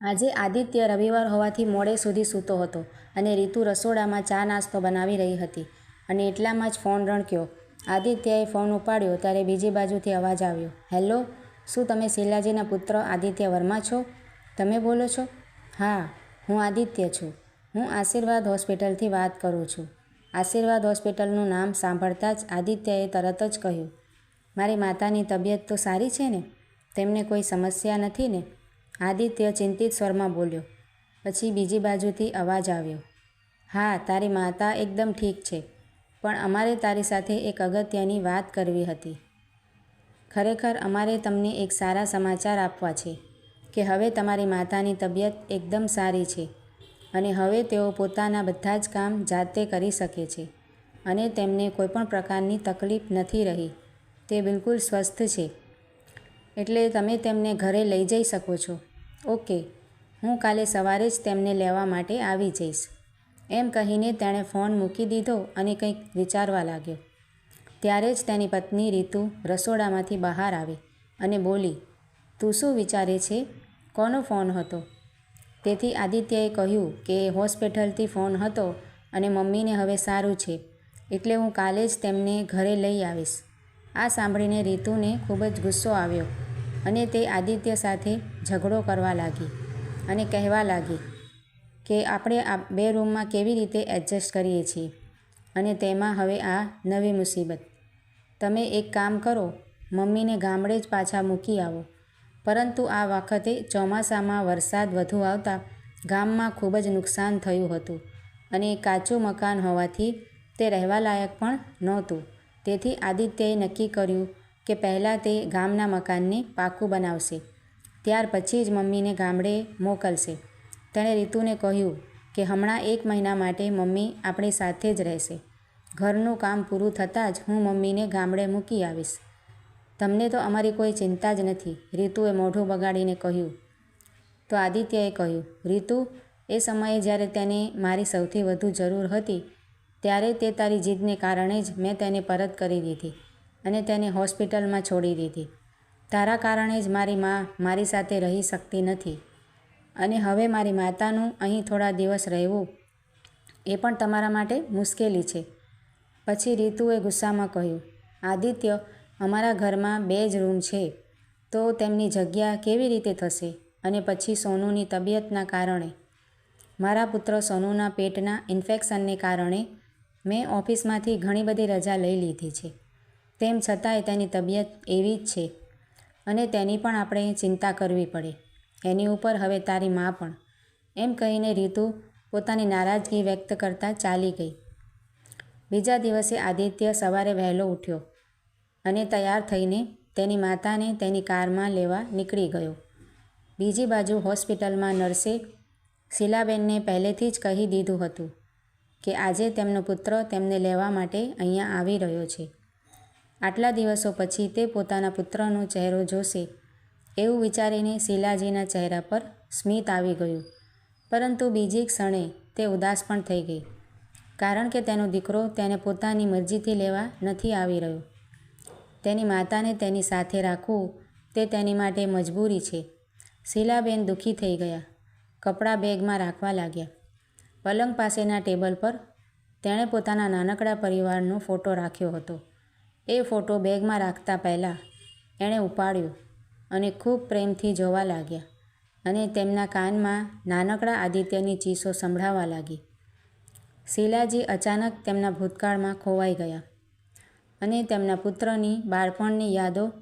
આજે આદિત્ય રવિવાર હોવાથી મોડે સુધી સૂતો હતો અને રીતુ રસોડામાં ચા નાસ્તો બનાવી રહી હતી અને એટલામાં જ ફોન રણક્યો. આદિત્યએ ફોન ઉપાડ્યો ત્યારે બીજી બાજુથી અવાજ આવ્યો, હેલો, શું તમે શિલાજીના પુત્ર આદિત્ય વર્મા છો? તમે બોલો છો? હા, હું આદિત્ય છું. હું આશીર્વાદ હોસ્પિટલથી વાત કરું છું. આશીર્વાદ હોસ્પિટલનું નામ સાંભળતા જ આદિત્યએ તરત જ કહ્યું, મારી માતાની તબિયત તો સારી છે ને? તેમને કોઈ સમસ્યા નથી ને? આદિત્ય ચિંતિત સ્વરમાં બોલ્યો, પછી બીજી બાજુથી અવાજ આવ્યો, હા, તારી માતા એકદમ ઠીક છે, પણ અમારે તારી સાથે એક અગત્યની વાત કરવી હતી. ખરેખર અમારે તમને એક સારા સમાચાર આપવા છે, કે હવે તમારી માતાની તબિયત એકદમ સારી છે, અને હવે તેઓ પોતાના બધા જ કામ જાતે કરી શકે છે, અને તેમને કોઈપણ પ્રકારની તકલીફ નથી રહી. તે બિલકુલ સ્વસ્થ છે. એટલે તમે તેમને ઘરે લઈ જઈ શકો છો. ઓકે, હું કાલે સવારે જ તેમને લેવા માટે આવી જઈશ. એમ કહીને તેણે ફોન મૂકી દીધો અને કંઈક વિચારવા લાગ્યો. ત્યારે જ તેની પત્ની રીતુ રસોડામાંથી બહાર આવી અને બોલી, તું શું વિચારે છે? કોનો ફોન હતો? તેથી આદિત્યએ કહ્યું કે હોસ્પિટલથી ફોન હતો અને મમ્મીને હવે સારું છે. એટલે હું કાલે જ તેમને ઘરે લઈ આવીશ. આ સાંભળીને રીતુને ખૂબ જ ગુસ્સો આવ્યો અને તે આદિત્ય સાથે ઝઘડો કરવા લાગી અને કહેવા લાગી કે આપણે આ બે રૂમમાં કેવી રીતે એડજસ્ટ કરીએ છીએ અને તેમાં હવે આ નવી મુસીબત. તમે એક કામ કરો, મમ્મીને ગામડે જ પાછા મૂકી આવો. પરંતુ આ વખતે ચોમાસામાં વરસાદ વધુ આવતા ગામમાં ખૂબ જ નુકસાન થયું હતું અને કાચું મકાન હોવાથી તે રહેવા લાયક પણ નહોતું. તેથી આદિત્યએ નક્કી કર્યું કે પહેલાં તે ગામના મકાનને પાકું બનાવશે. ત્યાર પછી જ મમ્મીને ગામડે મોકલશે. તેણે રીતુને કહ્યું કે હમણાં એક મહિના માટે મમ્મી આપણી સાથે જ રહેશે. ઘરનું કામ પૂરું થતાં જ હું મમ્મીને ગામડે મૂકી આવીશ. તમને તો અમારી કોઈ ચિંતા જ નથી, રીતુએ મોઢું બગાડીને કહ્યું. તો આદિત્યએ કહ્યું, રીતુ, એ સમયે જ્યારે તેને મારી સૌથી વધુ જરૂર હતી ત્યારે તે તારી જીદને કારણે જ મેં તેને પરત કરી દીધી અને તેને હોસ્પિટલમાં છોડી દીધી. તારા કારણે જ મારી મા મારી સાથે રહી શકતી નથી અને હવે મારી માતાનું અહીં થોડા દિવસ રહેવું એ પણ તમારા માટે મુશ્કેલી છે. પછી રીતુએ ગુસ્સામાં કહ્યું, આદિત્ય, અમારા ઘરમાં બે જ રૂમ છે, તો તેમની જગ્યા કેવી રીતે થશે? અને પછી સોનુની તબિયતના કારણે. મારા પુત્ર સોનુના પેટના ઇન્ફેક્શનને કારણે મેં ઓફિસમાંથી ઘણી બધી રજા લઈ લીધી છે. તેમ છતાંય તેની તબિયત એવી જ છે અને તેની પણ આપણે ચિંતા કરવી પડે. એની ઉપર હવે તારી મા પણ. એમ કહીને રીતુ પોતાની નારાજગી વ્યક્ત કરતાં ચાલી ગઈ. બીજા દિવસે આદિત્ય સવારે વહેલો ઉઠ્યો અને તૈયાર થઈને તેની માતાને તેની કારમાં લેવા નીકળી ગયો. બીજી બાજુ હોસ્પિટલમાં નર્સે શીલાબેનને પહેલેથી જ કહી દીધું હતું કે આજે તેમનો પુત્ર તેમને લેવા માટે અહીંયા આવી રહ્યો છે. આટલા દિવસો પછી તે પોતાના પુત્રનો ચહેરો જોશે. એવું વિચારીને શીલાજીના ચહેરા પર સ્મિત આવી ગયું. પરંતુ બીજી ક્ષણે તે ઉદાસ પણ થઈ ગઈ. કારણ કે તેનો દીકરો તેને પોતાની મરજીથી લેવા નથી આવી રહ્યો. તેની માતાને તેની સાથે રાખવું તે તેની માટે મજબૂરી છે. શીલાબેન દુઃખી થઈ ગયા. કપડાં બેગમાં રાખવા લાગ્યા. પલંગ પાસેના ટેબલ પર તેણે પોતાના નાનકડા પરિવારનો ફોટો રાખ્યો હતો. એ ફોટો બેગમાં રાખતા પહેલાં એણે ઉપાડ્યો અને ખૂબ પ્રેમથી જોવા લાગ્યા અને તેમના કાનમાં નાનકડા આદિત્યની ચીસો સંભળાવા લાગી. શીલાજી અચાનક તેમના ભૂતકાળમાં ખોવાઈ ગયા અને તેમના પુત્રની બાળપણની યાદો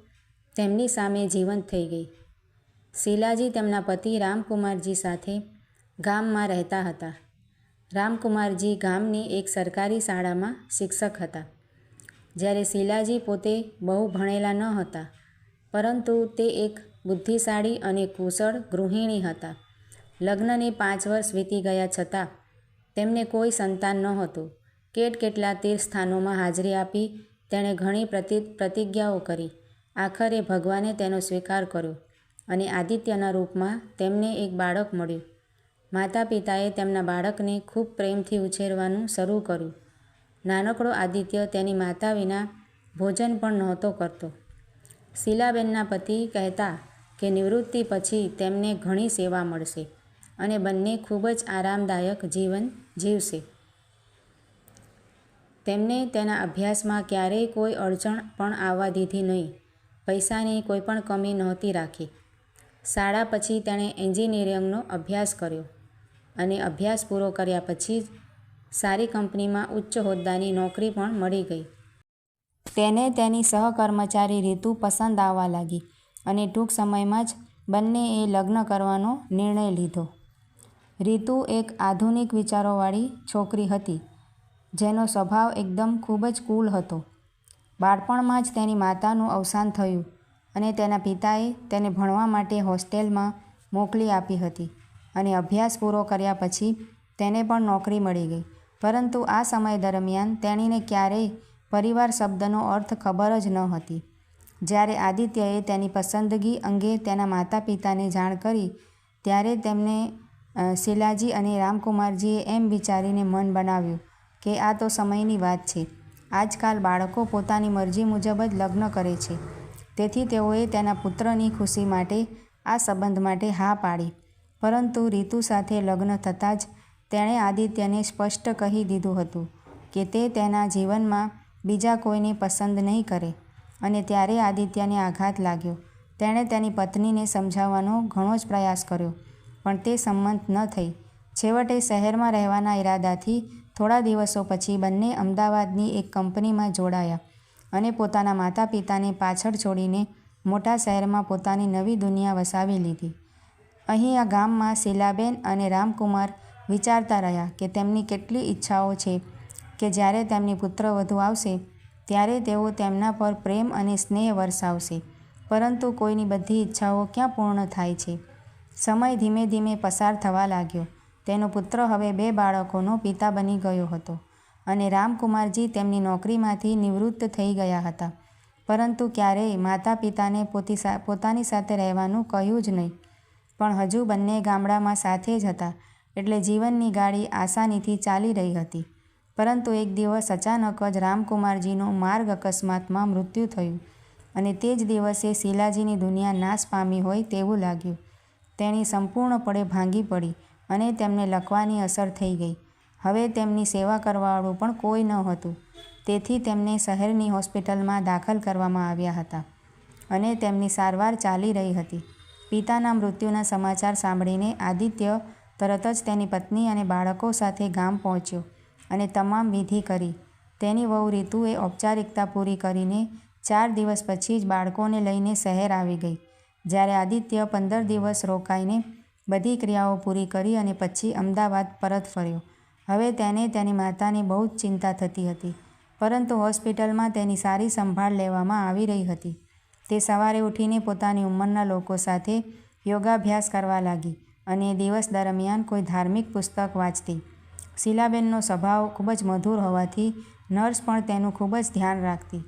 તેમની સામે જીવંત થઈ ગઈ. શીલાજી તેમના પતિ રામકુમારજી સાથે ગામમાં રહેતા હતા. રામકુમારજી ગામની એક સરકારી શાળામાં શિક્ષક હતા. જ્યારે શીલાજી પોતે બહુ ભણેલા ન હતા, પરંતુ તે એક બુદ્ધિશાળી અને કુશળ ગૃહિણી હતા. લગ્નને પાંચ વર્ષ વીતી ગયા છતાં તેમને કોઈ સંતાન નહોતું. કેટ કેટલા તીર્થસ્થાનોમાં હાજરી આપી તેણે ઘણી પ્રતિ, પ્રતિજ્ઞાઓ કરી. આખરે ભગવાને તેનો સ્વીકાર કર્યો અને આદિત્યના રૂપમાં તેમને એક બાળક મળ્યું. માતા પિતાએ તેમના બાળકને ખૂબ પ્રેમથી ઉછેરવાનું શરૂ કર્યું. નાનકડો આદિત્ય તેની માતા વિના ભોજન પણ નહોતો કરતો. શીલાબેનના પતિ કહેતા કે નિવૃત્તિ પછી તેમને ઘણી સેવા મળશે અને બંને ખૂબ જ આરામદાયક જીવન જીવશે. તેમને તેના અભ્યાસમાં ક્યારેય કોઈ અડચણ પણ આવવા દીધી નહીં. પૈસાની કોઈ પણ કમી નહોતી રાખી. શાળા પછી તેણે એન્જિનિયરિંગનો અભ્યાસ કર્યો. અને અભ્યાસ પૂરો કર્યા પછી સારી કંપનીમાં ઉચ્ચ હોદ્દાની નોકરી પણ મળી ગઈ. તેને તેની સહકર્મચારી રીતુ પસંદ આવવા લાગી અને ટૂંક સમયમાં જ બંનેએ લગ્ન કરવાનો નિર્ણય લીધો. રીતુ એક આધુનિક વિચારોવાળી છોકરી હતી, જેનો સ્વભાવ એકદમ ખૂબ જ કૂલ હતો. બાળપણમાં જ તેની માતાનું અવસાન થયું અને તેના પિતાએ તેને ભણવા માટે હોસ્ટેલમાં મોકલી આપી હતી. અને અભ્યાસ પૂરો કર્યા પછી તેને પણ નોકરી મળી ગઈ. પરંતુ આ સમય દરમિયાન તેણીને ક્યારેય પરિવાર શબ્દનો અર્થ ખબર જ ન હતી. જ્યારે આદિત્યએ તેની પસંદગી અંગે તેના માતા પિતાને જાણ કરી, ત્યારે તેમને શિલાજી અને રામકુમારજીએ એમ વિચારીને મન બનાવ્યું કે આ તો સમયની વાત છે. આજકાલ બાળકો પોતાની મરજી મુજબ જ લગ્ન કરે છે. તેથી તેઓએ તેના પુત્રની ખુશી માટે આ સંબંધ માટે હા પાડી. પરંતુ રીતુ સાથે લગ્ન થતાં જ તેણે આદિત્યને સ્પષ્ટ કહી દીધું હતું કે તે તેના જીવનમાં બીજા કોઈને પસંદ નહીં કરે અને ત્યારે આદિત્યને આઘાત લાગ્યો. તેણે તેની પત્નીને સમજાવવાનો ઘણો જ પ્રયાસ કર્યો, પણ તે સંમત ન થઈ. છેવટે શહેરમાં રહેવાના ઈરાદાથી થોડા દિવસો પછી બંને અમદાવાદની એક કંપનીમાં જોડાયા અને પોતાના માતા પિતાને પાછળ છોડીને મોટા શહેરમાં પોતાની નવી દુનિયા વસાવી લીધી. અહીં આ ગામમાં શીલાબેન અને રામકુમાર વિચારતા રહ્યા કે તેમની કેટલી ઈચ્છાઓ છે કે જ્યારે તેમની પુત્રવધુ આવશે, ત્યારે તેઓ તેમના પર પ્રેમ અને સ્નેહ વરસાવશે. પરંતુ કોઈની બધી ઈચ્છાઓ ક્યાં પૂર્ણ થાય છે? સમય ધીમે ધીમે પસાર થવા લાગ્યો. તેનો પુત્ર હવે બે બાળકોનો પિતા બની ગયો હતો અને રામકુમારજી તેમની નોકરીમાંથી નિવૃત્ત થઈ ગયા હતા. પરંતુ ક્યારેય માતા પિતાને પોતી પોતાની સાથે રહેવાનું કહ્યું જ નહીં. પણ હજુ બંને ગામડામાં સાથે જ હતા, એટલે જીવનની ગાડી આસાનીથી ચાલી રહી હતી. પરંતુ એક દિવસ અચાનક જ રામકુમારજીનો માર્ગ અકસ્માતમાં મૃત્યુ થયું અને તે જ દિવસે શિલાજીની દુનિયા નાશ પામી હોય તેવું લાગ્યું. તેણી સંપૂર્ણપણે ભાંગી પડી અને તેમને લખવાની અસર થઈ ગઈ. હવે તેમની સેવા કરવાવાળું પણ કોઈ ન હતું. તેથી તેમને શહેરની હોસ્પિટલમાં દાખલ કરવામાં આવ્યા હતા અને તેમની સારવાર ચાલી રહી હતી. પિતાના મૃત્યુના સમાચાર સાંભળીને આદિત્ય તરત જ તેની પત્ની અને બાળકો સાથે ગામ પહોંચ્યો અને તમામ વિધિ કરી. તેની વહુ રીતુએ ઔપચારિકતા પૂરી કરીને ચાર દિવસ પછી જ બાળકોને લઈને શહેર આવી ગઈ. જ્યારે આદિત્ય પંદર દિવસ રોકાઈને બધી ક્રિયાઓ પૂરી કરી અને પછી અમદાવાદ પરત ફર્યો. હવે તેને તેની માતાની બહુ જ ચિંતા થતી હતી, પરંતુ હોસ્પિટલમાં તેની સારી સંભાળ લેવામાં આવી રહી હતી. તે સવારે ઉઠીને પોતાની ઉંમરના લોકો સાથે યોગાભ્યાસ કરવા લાગી અને દિવસ દરમિયાન કોઈ ધાર્મિક પુસ્તક વાંચતી. શીલાબેનનો સ્વભાવ ખૂબ જ મધુર હોવાથી નર્સ પણ તેનું ખૂબ જ ધ્યાન રાખતી.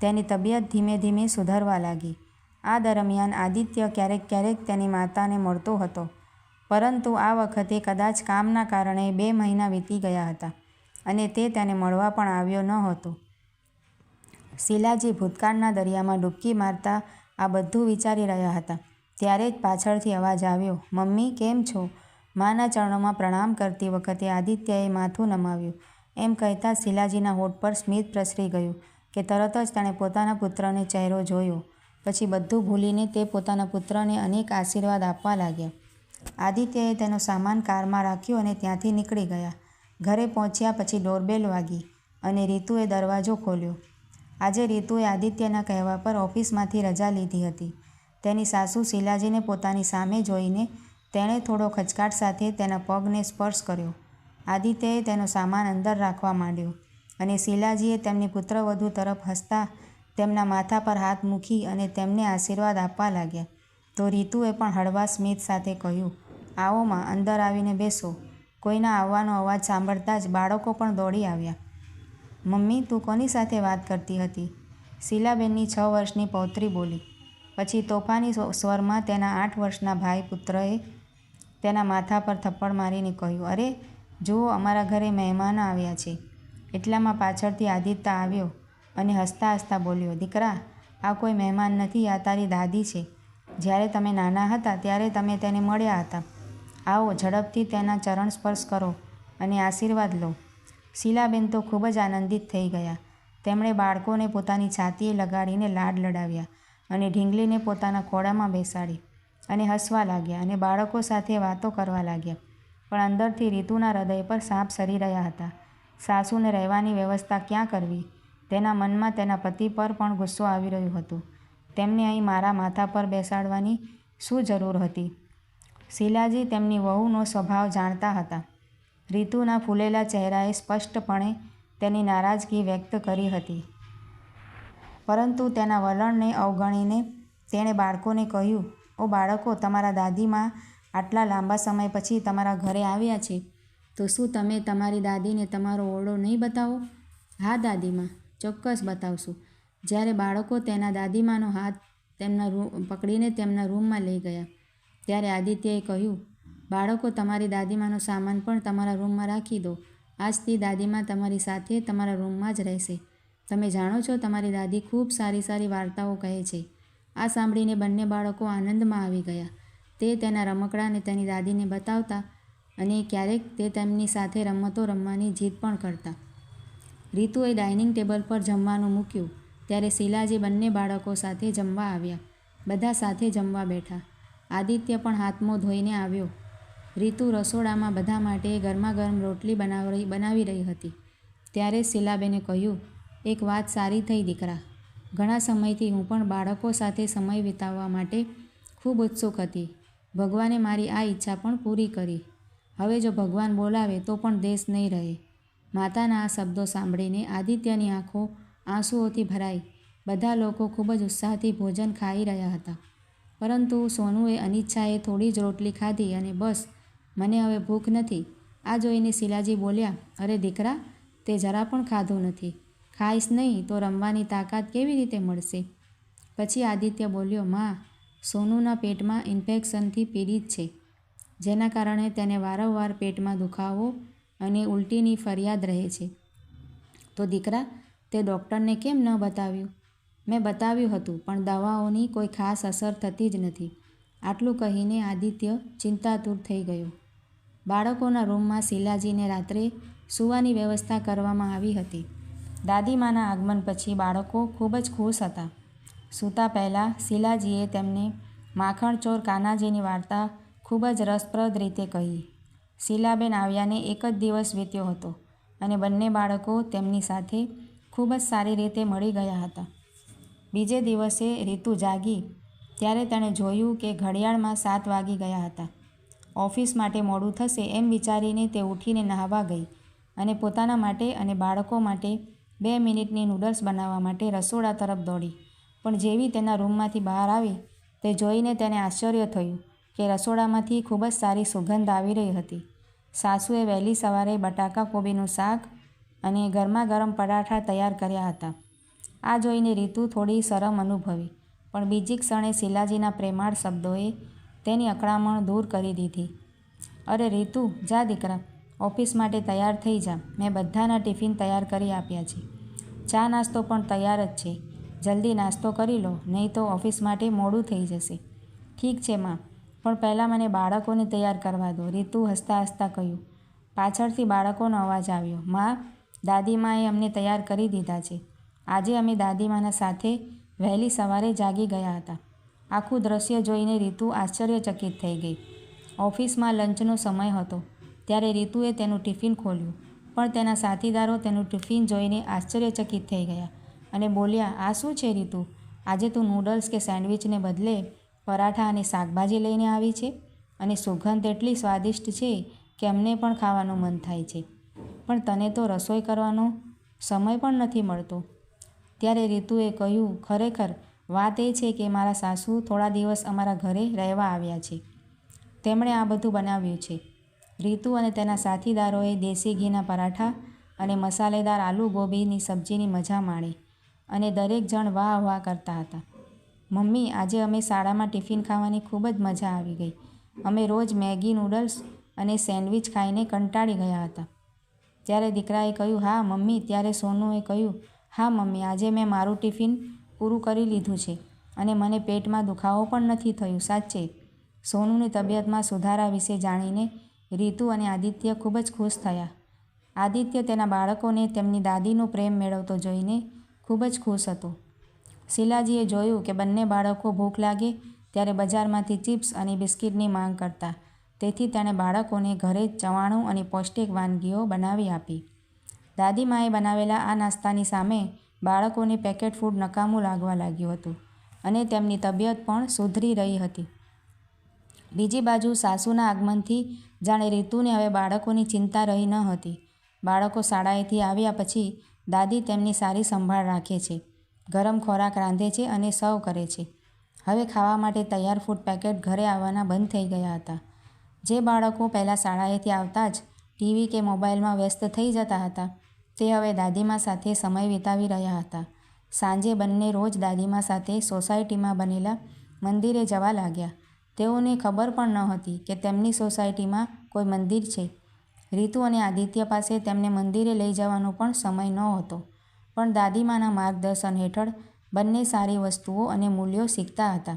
તેની તબિયત ધીમે ધીમે સુધરવા લાગી. આ દરમિયાન આદિત્ય ક્યારેક ક્યારેક તેની માતાને મળતો હતો. પરંતુ આ વખતે કદાચ કામના કારણે બે મહિના વીતી ગયા હતા અને તે તેને મળવા પણ આવ્યો ન હતો. શીલાજી ભૂતકાળના દરિયામાં ડૂબકી મારતા આ બધું વિચારી રહ્યા હતા. ત્યારે જ પાછળથી અવાજ આવ્યો, મમ્મી, કેમ છો? માના ચરણોમાં પ્રણામ કરતી વખતે આદિત્યએ માથું નમાવ્યું. એમ કહેતા શિલાજીના હોઠ પર સ્મિત પ્રસરી ગયું કે તરત જ તેણે પોતાના પુત્રને ચહેરો જોયો. પછી બધું ભૂલીને તે પોતાના પુત્રને અનેક આશીર્વાદ આપવા લાગ્યા. આદિત્યએ તેનો સામાન કારમાં રાખ્યો અને ત્યાંથી નીકળી ગયા. ઘરે પહોંચ્યા પછી ડોરબેલ વાગી અને રીતુએ દરવાજો ખોલ્યો. આજે રીતુએ આદિત્યના કહેવા પર ઓફિસમાંથી રજા લીધી હતી. તેની સાસુ શીલાજીને પોતાની સામે જોઈને તેણે થોડો ખચકાટ સાથે તેના પગને સ્પર્શ કર્યો. આદિત્યએ તેનો સામાન અંદર રાખવા માંડ્યો અને શીલાજીએ તેમની પુત્રવધુ તરફ હસતા તેમના માથા પર હાથ મૂકી અને તેમને આશીર્વાદ આપવા લાગ્યા. તો રીતુએ પણ હળવા સ્મિત સાથે કહ્યું આવોમાં અંદર આવીને બેસો. કોઈના આવવાનો અવાજ સાંભળતા જ બાળકો પણ દોડી આવ્યા. મમ્મી તું કોની સાથે વાત કરતી હતી? શીલાબેનની છ વર્ષની પૌત્રી બોલી. પછી તોફાની સ્વરમાં તેના આઠ વર્ષના ભાઈ પુત્રએ તેના માથા પર થપ્પડ મારીને કહ્યું, અરે, જુઓ, અમારા ઘરે મહેમાન આવ્યા છે. એટલામાં પાછળથી આદિત્ય આવ્યો અને હસતા હસતા બોલ્યો, દીકરા, આ કોઈ મહેમાન નથી, આ તારી દાદી છે. જ્યારે તમે નાના હતા, ત્યારે તમે તેને મળ્યા હતા. આવો, ઝડપથી તેના ચરણ સ્પર્શ કરો અને આશીર્વાદ લો. શીલાબેન તો ખૂબ જ આનંદિત થઈ ગયા. તેમણે બાળકોને પોતાની છાતીએ લગાડીને લાડ લડાવ્યા અને ઢીંગલીને પોતાના ખોળામાં બેસાડી અને હસવા લાગ્યા અને બાળકો સાથે વાતો કરવા લાગ્યા. પણ અંદરથી રીતુના હૃદય પર સાપ સરી રહ્યા હતા. સાસુને રહેવાની વ્યવસ્થા ક્યાં કરવી? તેના મનમાં તેના પતિ પર પણ ગુસ્સો આવી રહ્યો હતો. તેમને અહીં મારા માથા પર બેસાડવાની શું જરૂર હતી? શીલાજી તેમની વહુનો સ્વભાવ જાણતા હતા. રીતુના ફૂલેલા ચહેરાએ સ્પષ્ટપણે તેની નારાજગી વ્યક્ત કરી હતી. પરંતુ તેના વલણને અવગણીને તેણે બાળકોને કહ્યું, ઓ બાળકો, તમારા દાદીમાં આટલા લાંબા સમય પછી તમારા ઘરે આવ્યા છે. તો શું તમે તમારી દાદીને તમારો ઓરડો નહીં બતાવો? હા, દાદીમાં, ચોક્કસ બતાવશું. જ્યારે બાળકો તેના દાદીમાનો હાથ તેમના રૂમ પકડીને તેમના રૂમમાં લઈ ગયા, ત્યારે આદિત્યએ કહ્યું બાળકો, તમારી દાદીમાનો સામાન પણ તમારા રૂમમાં રાખી દો. આજથી દાદીમા તમારી સાથે તમારા રૂમમાં જ રહેશે. તમે જાણો છો, તમારી દાદી ખૂબ સારી સારી વાર્તાઓ કહે છે. આ સાંભળીને બંને બાળકો આનંદમાં આવી ગયા. તે તેના રમકડાને તેની દાદીને બતાવતા અને ક્યારેક તે તેમની સાથે રમતો રમવાની જીદ પણ કરતા. રીતુએ ડાઇનિંગ ટેબલ પર જમવાનું મૂક્યું. ત્યારે શીલાજી બંને બાળકો સાથે જમવા આવ્યા. બધા સાથે જમવા બેઠા. આદિત્ય પણ હાથમો ધોઈને આવ્યો. રીતુ રસોડામાં બધા માટે ગરમા ગરમ રોટલી બનાવી બનાવી રહી હતી. ત્યારે શીલાબેને કહ્યું, એક વાત સારી થઈ, દીકરા. ઘણા સમયથી હું પણ બાળકો સાથે સમય વિતાવવા માટે ખૂબ ઉત્સુક હતી. ભગવાને મારી આ ઈચ્છા પણ પૂરી કરી. હવે જો ભગવાન બોલાવે તો પણ દેશ નહીં રહે. માતાના આ શબ્દો સાંભળીને આદિત્યની આંખો આંસુઓથી ભરાઈ. બધા લોકો ખૂબ જ ઉત્સાહથી ભોજન ખાઈ રહ્યા હતા. પરંતુ સોનુએ અનિચ્છાએ થોડી જ રોટલી ખાધી અને બસ મને હવે ભૂખ નથી. આ જોઈને શિલાજી બોલ્યા, અરે દીકરા, તે જરા પણ ખાધું નથી. ખાઈશ નહીં તો રમવાની તાકાત કેવી રીતે મળશે? પછી આદિત્ય બોલ્યો, માં, સોનુના પેટમાં ઇન્ફેક્શનથી પીડિત છે. જેના કારણે તેને વારંવાર પેટમાં દુખાવો અને ઉલટીની ફરિયાદ રહે છે. તો દીકરા, તે ડૉક્ટરને કેમ ન બતાવ્યું? મેં બતાવ્યું હતું, પણ દવાઓની કોઈ ખાસ અસર થતી જ નથી. આટલું કહીને આદિત્ય ચિંતાતુર થઈ ગયો. બાળકોના રૂમમાં શીલાજીને રાત્રે સૂવાની વ્યવસ્થા કરવામાં આવી હતી. દાદીમાના આગમન પછી બાળકો ખૂબ જ ખુશ હતા. સૂતા પહેલાં શીલાજીએ તેમને માખણચોર કાનાજીની વાર્તા ખૂબ જ રસપ્રદ રીતે કહી. શીલાબેન આવ્યાને એક જ દિવસ વીત્યો હતો અને બંને બાળકો તેમની સાથે ખૂબ જ સારી રીતે મળી ગયા હતા. બીજે દિવસે રીતુ જાગી, ત્યારે તેણે જોયું કે ઘડિયાળમાં સાત વાગી ગયા હતા. ઓફિસ માટે મોડું થશે એમ વિચારીને તે ઉઠીને નહાવા ગઈ અને પોતાના માટે અને બાળકો માટે બે મિનિટની નૂડલ્સ બનાવવા માટે રસોડા તરફ દોડી. પણ જેવી તેના રૂમમાંથી બહાર આવી, તે જોઈને તેને આશ્ચર્ય થયું કે રસોડામાંથી ખૂબ જ સારી સુગંધ આવી રહી હતી. સાસુએ વહેલી સવારે બટાકા કોબીનું શાક અને ગરમા ગરમ પરાઠા તૈયાર કર્યા હતા. આ જોઈને રીતુ થોડી શરમ અનુભવી, પણ બીજી ક્ષણે શિલાજીના પ્રેમાળ શબ્દોએ તેની અકળામણ દૂર કરી દીધી. અરે રીતુ, જા દીકરા, ઓફિસ માટે તૈયાર થઈ જા. મેં બધાના ટિફિન તૈયાર કરી આપ્યા છે. ચા નાસ્તો પણ તૈયાર જ છે. જલ્દી નાસ્તો કરી લો, નહીં તો ઓફિસ માટે મોડું થઈ જશે. ઠીક છે, માં, પણ પહેલાં મને બાળકોને તૈયાર કરવા દો, રીતુ હસતા હસતા કહ્યું. પાછળથી બાળકોનો અવાજ આવ્યો. માં, દાદીમાએ અમને તૈયાર કરી દીધા છે. આજે અમે દાદીમાના સાથે વહેલી સવારે જાગી ગયા હતા. આખું દ્રશ્ય જોઈને રીતુ આશ્ચર્યચકિત થઈ ગઈ. ઓફિસમાં લંચનો સમય હતો. ત્યારે રીતુએ તેનું ટિફિન ખોલ્યું. પણ તેના સાથીદારો તેનું ટિફિન જોઈને આશ્ચર્યચકિત થઈ ગયા અને બોલ્યા, આ શું છે રીતુ? આજે તું નૂડલ્સ કે સેન્ડવિચને બદલે પરાઠા અને શાકભાજી લઈને આવી છે? અને સુગંધ એટલી સ્વાદિષ્ટ છે કે અમને પણ ખાવાનું મન થાય છે. પણ તને તો રસોઈ કરવાનો સમય પણ નથી મળતો. ત્યારે રીતુએ કહ્યું, ખરેખર વાત એ છે કે મારા સાસુ થોડા દિવસ અમારા ઘરે રહેવા આવ્યા છે. તેમણે આ બધું બનાવ્યું છે. રીતુ અને તેના સાથીદારોએ દેશી ઘીના પરાઠા અને મસાલેદાર આલુ ગોબીની સબ્જીની મજા માણી અને દરેક જણ વાહ વાહ કરતા હતા. મમ્મી, આજે અમે શાળામાં ટિફિન ખાવાની ખૂબ જ મજા આવી ગઈ. અમે રોજ મેગી નૂડલ્સ અને સેન્ડવિચ ખાઈને કંટાળી ગયા હતા. ત્યારે દીકરાએ કહ્યું, હા, મમ્મી. ત્યારે સોનુએ કહ્યું, હા, મમ્મી, આજે મેં મારું ટિફિન પૂરું કરી લીધું છે અને મને પેટમાં દુખાવો પણ નથી થયું, સાચે. સોનુની તબિયતમાં સુધારા વિશે જાણીને રીતુ અને આદિત્ય ખૂબ જ ખુશ થયા. આદિત્ય તેના બાળકોને તેમની દાદીનો પ્રેમ મેળવતો જોઈને ખૂબ જ ખુશ હતો. શિલાજીએ જોયું કે બંને બાળકો ભૂખ લાગે ત્યારે બજારમાંથી ચિપ્સ અને બિસ્કિટની માંગ કરતા. તેથી તેણે બાળકોને ઘરે ચવાણું અને પૌષ્ટિક વાનગીઓ બનાવી આપી. દાદીમાએ બનાવેલા આ નાસ્તાની સામે બાળકોને પેકેટ ફૂડ નકામું લાગવા લાગ્યું હતું અને તેમની તબિયત પણ સુધરી રહી હતી. બીજી બાજુ સાસુના આગમનથી જાણે રીતુને હવે બાળકોની ચિંતા રહી ન હતી. બાળકો શાળાએથી આવ્યા પછી દાદી તેમની સારી સંભાળ રાખે છે, ગરમ ખોરાક રાંધે છે અને સર્વ કરે છે. હવે ખાવા માટે તૈયાર ફૂડ પેકેટ ઘરે આવવાના બંધ થઈ ગયા હતા. જે બાળકો પહેલાં શાળાએથી આવતા જ ટીવી કે મોબાઈલમાં વ્યસ્ત થઈ જતા હતા તે હવે દાદીમા સાથે સમય વિતાવી રહ્યા હતા. સાંજે બંને રોજ દાદીમા સાથે સોસાયટીમાં બનેલા મંદિરે જવા લાગ્યા. તેઓને ખબર પણ ન હતી કે તેમની સોસાયટીમાં કોઈ મંદિર છે. રીતુ અને આદિત્ય પાસે તેમને મંદિરે લઈ જવાનો પણ સમય નહોતો પણ દાદીમાના માર્ગદર્શન હેઠળ બંને સારી વસ્તુઓ અને મૂલ્યો શીખતા હતા.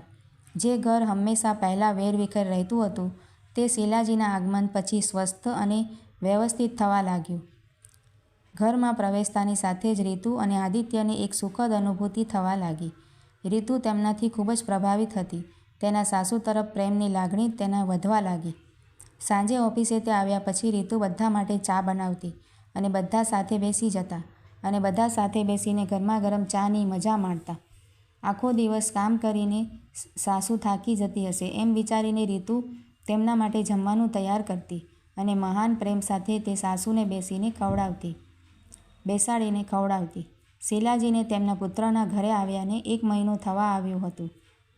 જે ઘર હંમેશા પહેલાં વેરવિખેર રહેતું હતું, તે શિલાજીના આગમન પછી સ્વસ્થ અને વ્યવસ્થિત થવા લાગ્યું. ઘરમાં પ્રવેશતાની સાથે જ રીતુ અને આદિત્યને એક સુખદ અનુભૂતિ થવા લાગી. રીતુ તેમનાથી ખૂબ જ પ્રભાવિત હતી. તેના સાસુ તરફ પ્રેમની લાગણી તેના વધવા લાગી. સાંજે ઓફિસે તે આવ્યા પછી રીતુ બધા માટે ચા બનાવતી અને બધા સાથે બેસી જતા અને બધા સાથે બેસીને ગરમા ગરમ ચાની મજા માણતા. આખો દિવસ કામ કરીને સાસુ થાકી જતી હશે એમ વિચારીને રીતુ તેમના માટે જમવાનું તૈયાર કરતી અને મહાન પ્રેમ સાથે તે સાસુને બેસીને ખવડાવતી. બેસાડીને ખવડાવતી. શીલાજીને તેમના પુત્રના ઘરે આવ્યાને એક મહિનો થવા આવ્યું હતું.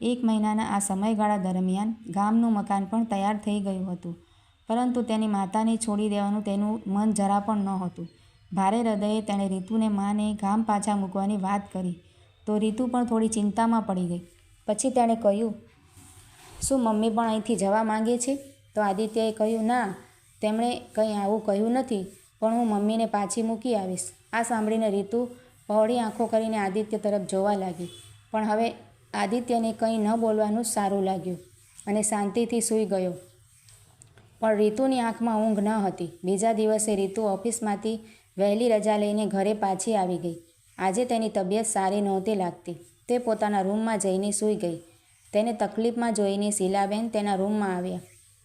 એક મહિનાના આ સમયગાળા દરમિયાન ગામનું મકાન પણ તૈયાર થઈ ગયું હતું. પરંતુ તેની માતાને છોડી દેવાનું તેનું મન જરા પણ નહોતું. ભારે હૃદયે તેણે રીતુને માને ગામ પાછા મૂકવાની વાત કરી. તો રીતુ પણ થોડી ચિંતામાં પડી ગઈ. પછી તેણે કહ્યું, શું મમ્મી પણ અહીંથી જવા માંગે છે? તો આદિત્યએ કહ્યું, ના, તેમણે કંઈ આવું કહ્યું નથી, પણ હું મમ્મીને પાછી મૂકી આવીશ. આ સાંભળીને રીતુ પહોળી આંખો કરીને આદિત્ય તરફ જોવા લાગી. પણ હવે આદિત્યને કંઈ ન બોલવાનું સારું લાગ્યું અને શાંતિથી સૂઈ ગયો. પણ રીતુની આંખમાં ઊંઘ ન હતી. બીજા દિવસે રીતુ ઓફિસમાંથી વહેલી રજા લઈને ઘરે પાછી આવી ગઈ. આજે તેની તબિયત સારી નહોતી લાગતી. તે પોતાના રૂમમાં જઈને સૂઈ ગઈ. તેને તકલીફમાં જોઈને શીલાબેન તેના રૂમમાં આવ્યા.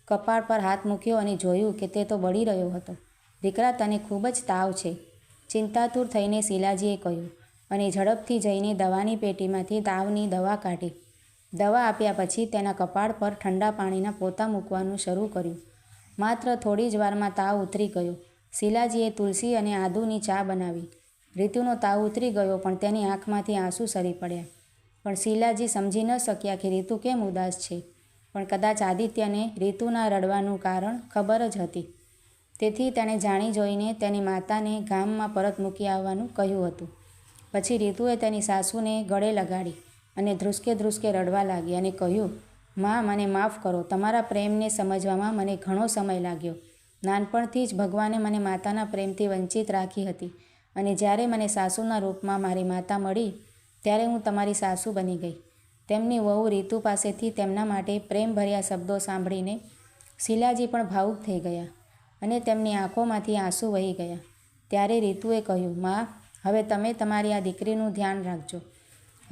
કપાળ પર હાથ મૂક્યો અને જોયું કે તે તો બળી રહ્યો હતો. દીકરા તને ખૂબ જ તાવ છે. ચિંતાતુર થઈને શિલાજીએ કહ્યું, અને ઝડપથી જઈને દવાની પેટીમાંથી તાવની દવા કાઢી. દવા આપ્યા પછી તેના કપાળ પર ઠંડા પાણીના પોતા મૂકવાનું શરૂ કર્યું. માત્ર થોડી જ વારમાં તાવ ઉતરી ગયો. શિલાજીએ તુલસી અને આદુની ચા બનાવી. રીતુનો તાવ ઉતરી ગયો, પણ તેની આંખમાંથી આંસુ સરી પડ્યા. પણ શીલાજી સમજી ન શક્યા કે રીતુ કેમ ઉદાસ છે. પણ કદાચ આદિત્યને રીતુના રડવાનું કારણ ખબર જ હતી. તેથી તેણે જાણી જોઈને તેની માતાને ગામમાં પરત મૂકી આવવાનું કહ્યું હતું. પછી રીતુએ તેની સાસુને ગળે લગાડી અને ધ્રુસકે ધ્રુસકે રડવા લાગી અને કહ્યું, માં, મને માફ કરો. તમારા પ્રેમને સમજવામાં મને ઘણો સમય લાગ્યો. નાનપણથી જ ભગવાને મને માતાના પ્રેમથી વંચિત રાખી હતી અને જ્યારે મને સાસુના રૂપમાં મારી માતા મળી, ત્યારે હું તમારી સાસુ બની ગઈ. તેમની વહુ રીતુ પાસેથી તેમના માટે પ્રેમભર્યા શબ્દો સાંભળીને શીલાજી પણ ભાવુક થઈ ગયા. અને તેમની આંખોમાંથી આંસુ વહી ગયા. ત્યારે રીતુએ કહ્યું, માં, હવે તમે તમારી આ દીકરીનું ધ્યાન રાખજો.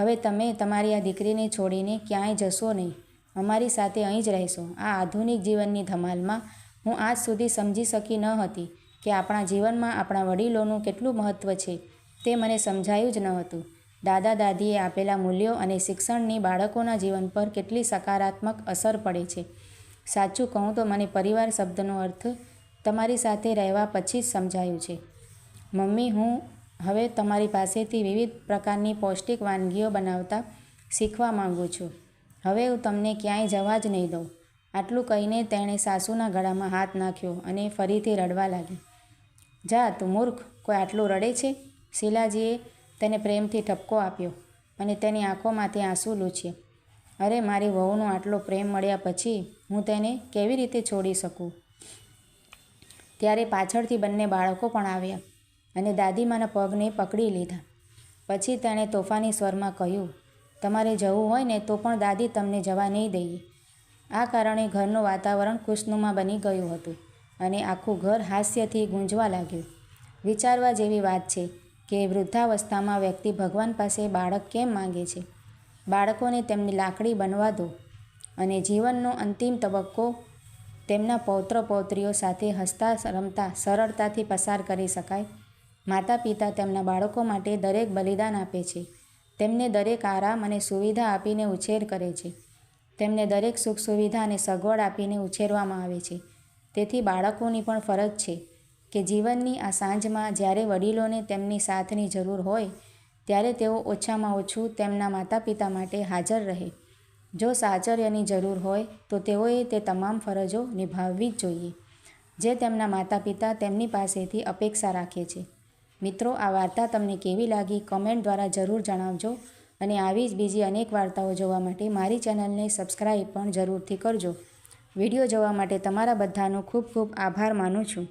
હવે તમે તમારી આ દીકરીને છોડીને ક્યાંય જશો નહીં. અમારી સાથે અહીં જ રહેશો. આ આધુનિક જીવનની ધમાલમાં હું આજ સુધી સમજી શકી ન હતી કે આપણા જીવનમાં આપણા વડીલોનું કેટલું મહત્ત્વ છે. તે મને સમજાયું જ ન હતું. દાદા દાદીએ આપેલા મૂલ્યો અને શિક્ષણની બાળકોના જીવન પર કેટલી સકારાત્મક અસર પડે છે. સાચું કહું તો મને પરિવાર શબ્દનો અર્થ તમારી સાથે રહેવા પછી જ સમજાયું છે. મમ્મી, હું હવે તમારી પાસેથી વિવિધ પ્રકારની પૌષ્ટિક વાનગીઓ બનાવતા શીખવા માગું છું. હવે હું તમને ક્યાંય જવા જ નહીં દઉં. આટલું કહીને તેણે સાસુના ગળામાં હાથ નાખ્યો અને ફરીથી રડવા લાગી જા તું મૂર્ખ, કોઈ આટલું રડે છે? શીલાજીએ તેને પ્રેમથી ઠપકો આપ્યો અને તેની આંખોમાંથી આંસુ લૂછ્યા. અરે, મારી વહુનો આટલો પ્રેમ મળ્યા પછી હું તેને કેવી રીતે છોડી શકું? ત્યારે પાછળથી બંને બાળકો પણ આવ્યા અને દાદીમાના પગને પકડી લીધા. પછી તેણે તોફાની સ્વરમાં કહ્યું, તમારે જવું હોય ને તો પણ દાદી તમને જવા નહીં દઈએ. આ કારણે ઘરનું વાતાવરણ ખુશનુમા બની ગયું હતું અને આખું ઘર હાસ્યથી ગુંજવા લાગ્યું. વિચારવા જેવી વાત છે કે વૃદ્ધાવસ્થામાં વ્યક્તિ ભગવાન પાસે બાળક કેમ માંગે છે? બાળકોને તેમની લાકડી બનવા દો અને જીવનનો અંતિમ તબક્કો તેમના પૌત્ર પૌત્રીઓ સાથે હસતા, રમતા, સરળતાથી પસાર કરી શકાય. માતા પિતા તેમના બાળકો માટે દરેક બલિદાન આપે છે. તેમને દરેક આરામ અને સુવિધા આપીને ઉછેર કરે છે. તેમને દરેક સુખ સુવિધા અને સગવડ આપીને ઉછેરવામાં આવે છે. તેથી બાળકોની પણ ફરજ છે કે જીવનની આ સાંજમાં જ્યારે વડીલોને તેમની સાથની જરૂર હોય, ત્યારે તેઓ ઓછામાં ઓછું તેમના માતા પિતા માટે હાજર રહે. જો સાહચર્યની જરૂર હોય, તો તેઓએ તે તમામ ફરજો નિભાવવી જ જોઈએ, જે તેમના માતા પિતા તેમની પાસેથી અપેક્ષા રાખે છે. મિત્રો, આ વાર્તા તમને કેવી લાગી કમેન્ટ દ્વારા જરૂર જણાવજો અને આવી જ બીજી અનેક વાર્તાઓ જોવા માટે મારી ચેનલને સબસ્ક્રાઈબ પણ જરૂરથી કરજો. વીડિયો જોવા માટે તમારા બધાનો ખૂબ ખૂબ આભાર માનું છું.